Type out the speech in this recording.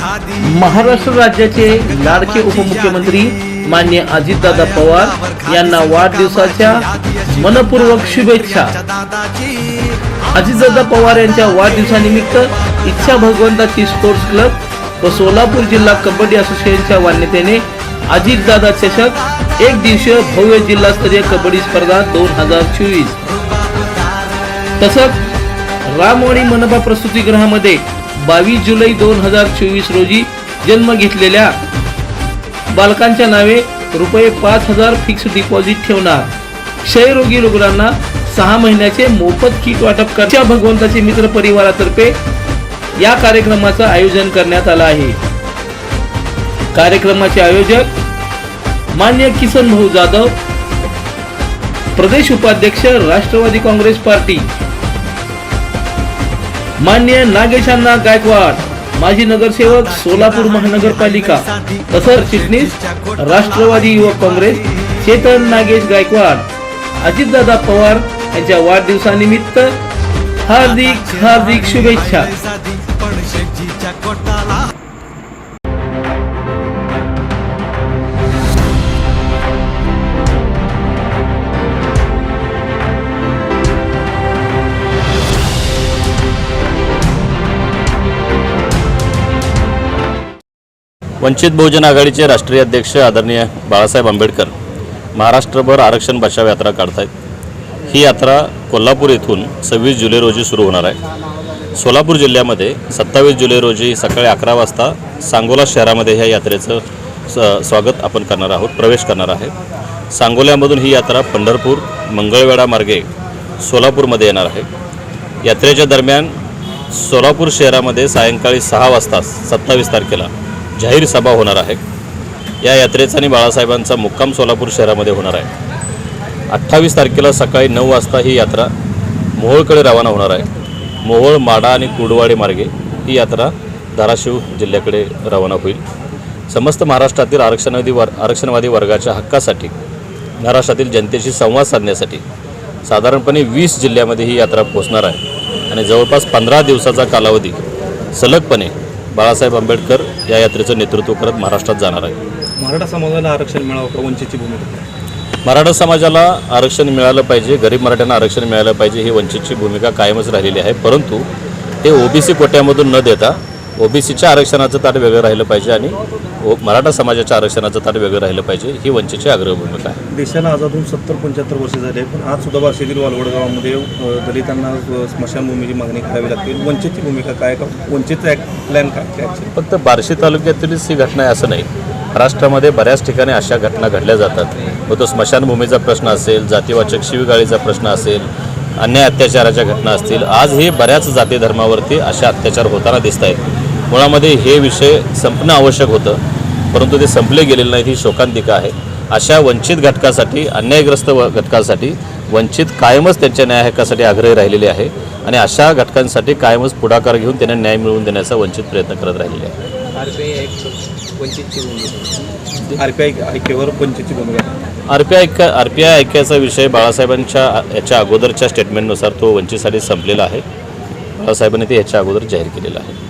महाराष्ट्र राज्याचे लाडके उपमुख्यमंत्री मान्य अजितदादा पवार यांना वाढदिवसाच्या मनपूर्वक शुभेच्छा. अजितदादा पवार यांच्या वाढदिवसानिमित्त इच्छा भगवंताची स्पोर्ट्स क्लब व सोलापूर जिल्हा कबड्डी असोसिएशनच्या मान्यतेने अजितदादा चषक एक दिवसीय भव्य जिल्हास्तरीय कबड्डी स्पर्धा दोन हजार चोवीस. तसंच रामवाणी मनपा प्रस्तुतीगृहामध्ये बावीस जुलै दोन हजार चोवीस रोजी जन्म घेतलेल्या बालकांच्या नावे रुपये पाच हजार फिक्स डिपॉझिट ठेवणार. क्षयरोगी रुग्णांना सहा महिन्याचे मोफत किट वाटप करच्या भगवंताचे मित्र परिवारातर्फे या कार्यक्रमाचं आयोजन करण्यात आलं आहे. कार्यक्रमाचे आयोजक मान्य किसन भाऊ जाधव प्रदेश उपाध्यक्ष राष्ट्रवादी काँग्रेस पार्टी मान्य नागेशांना गायकवाड माजी नगरसेवक सोलापूर महानगरपालिका तसर चिटणीस राष्ट्रवादी युवक काँग्रेस चेतन नागेश गायकवाड अजितदादा पवार यांच्या वाढदिवसानिमित्त हार्दिक हार्दिक शुभेच्छा. वंचित बहुजन आघाडीचे राष्ट्रीय अध्यक्ष आदरणीय बाळासाहेब आंबेडकर महाराष्ट्रभर आरक्षण बचाव यात्रा काढतायत. ही यात्रा कोल्हापूर येथून सव्वीस जुलै रोजी सुरू होणार आहे. सोलापूर जिल्ह्यामध्ये सत्तावीस जुलै रोजी सकाळी अकरा वाजता सांगोला शहरामध्ये ह्या यात्रेचं स स्वागत आपण करणार आहोत प्रवेश करणार आहे. सांगोल्यामधून ही यात्रा पंढरपूर मंगळवेढा मार्गे सोलापूरमध्ये येणार आहे. यात्रेच्या दरम्यान सोलापूर शहरामध्ये सायंकाळी सहा वाजता सत्तावीस तारखेला जाहीर सभा होणार आहे. या यात्रेचा आणि बाळासाहेबांचा मुक्काम सोलापूर शहरामध्ये होणार आहे. अठ्ठावीस तारखेला सकाळी नऊ वाजता ही यात्रा मोहोळकडे रवाना होणार आहे. मोहोळ माडा आणि कुडवाडी मार्गे ही यात्रा धाराशिव जिल्ह्याकडे रवाना होईल. समस्त महाराष्ट्रातील आरक्षणवादी वर आरक्षणवादी वर्गाच्या हक्कासाठी महाराष्ट्रातील जनतेशी संवाद साधण्यासाठी साधारणपणे वीस जिल्ह्यामध्ये ही यात्रा पोहोचणार आहे. आणि जवळपास पंधरा दिवसाचा कालावधी सलगपणे बाळासाहेब आंबेडकर या यात्रेचं नेतृत्व करत महाराष्ट्रात जाणार आहे. मराठा समाजाला आरक्षण मिळावं का वंचितची भूमिका? मराठा समाजाला आरक्षण मिळालं पाहिजे गरीब मराठ्यांना आरक्षण मिळालं पाहिजे ही वंचितची भूमिका कायमच राहिलेली आहे. परंतु ते ओबीसी कोट्यामधून न देता ओबीसीच्या आरक्षणाचं ताट वेगळं राहिलं पाहिजे आणि मराठा समाजाच्या आरक्षणाचं ताट वेगळं राहिलं पाहिजे ही वंचितची आग्रह भूमिका आहे. देशाला आझाद होऊन सत्तर पंच्याहत्तर वर्ष झाले पण आज सुद्धा बार्शीतील वालवड गावामध्ये दलितांना स्मशानभूमीची मागणी करावी लागते. वंचितची भूमिका काय? का वंचितचा प्लॅन काय? काय फक्त बार्शी तालुक्यातीलच ही घटना आहे असं नाही. महाराष्ट्रामध्ये बऱ्याच ठिकाणी अशा घटना घडल्या जातात. मग तो स्मशानभूमीचा प्रश्न असेल जातीवाचक शिवीगाळीचा प्रश्न असेल अन्याय अत्याचाराच्या घटना असतील आज हे बऱ्याच जाती धर्मावरती अशा अत्याचार होताना दिसत आहेत मुळामध्ये हे विषय संपणं आवश्यक होतं परंतु ते संपले गेलेले नाहीत ही शोकांतिका आहे. अशा वंचित घटकासाठी अन्यायग्रस्त व घटकासाठी वंचित कायमच त्यांच्या न्याय हक्कासाठी आग्रही राहिलेले आहे आणि अशा घटकांसाठी कायमच पुढाकार घेऊन त्यांना न्याय मिळवून देण्याचा वंचित प्रयत्न करत राहिलेले आहे. आरपीआय ऐक्यावर वंचितची भूमिका. आर पी आय ऐका आर पी आय ऐक्याचा विषय बाळासाहेबांच्या याच्या अगोदरच्या स्टेटमेंटनुसार तो वंचितसाठी संपलेला आहे. बाळासाहेबांनी ते याच्या अगोदर जाहीर केलेलं आहे.